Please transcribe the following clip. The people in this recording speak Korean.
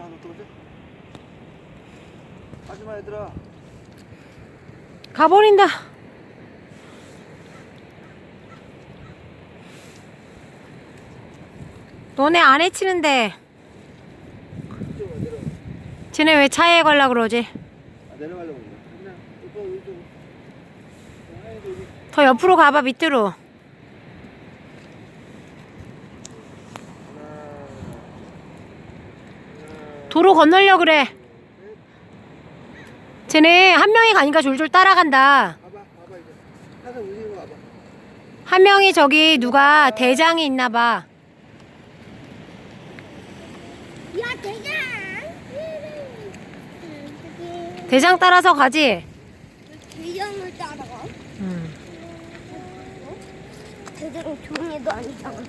하나 떨어져. 하지마 얘들아. 가버린다. 너네 안 해치는데. 이쪽으로 내려. 쟤네 왜 차에 갈라 그러지? 아, 내려가려고 그래. 그냥 이쪽 이쪽. 아이고 여기. 더 옆으로 가봐 밑으로. 하나. 하나. 도로 건널려 그래. 쟤네 한 명이 가니까 졸졸 따라간다. 한 명이 저기 누가 대장이 있나 봐. 야 대장. 대장 따라서 가지. 대장을 따라가. 음. 대장 종이도 아니잖아.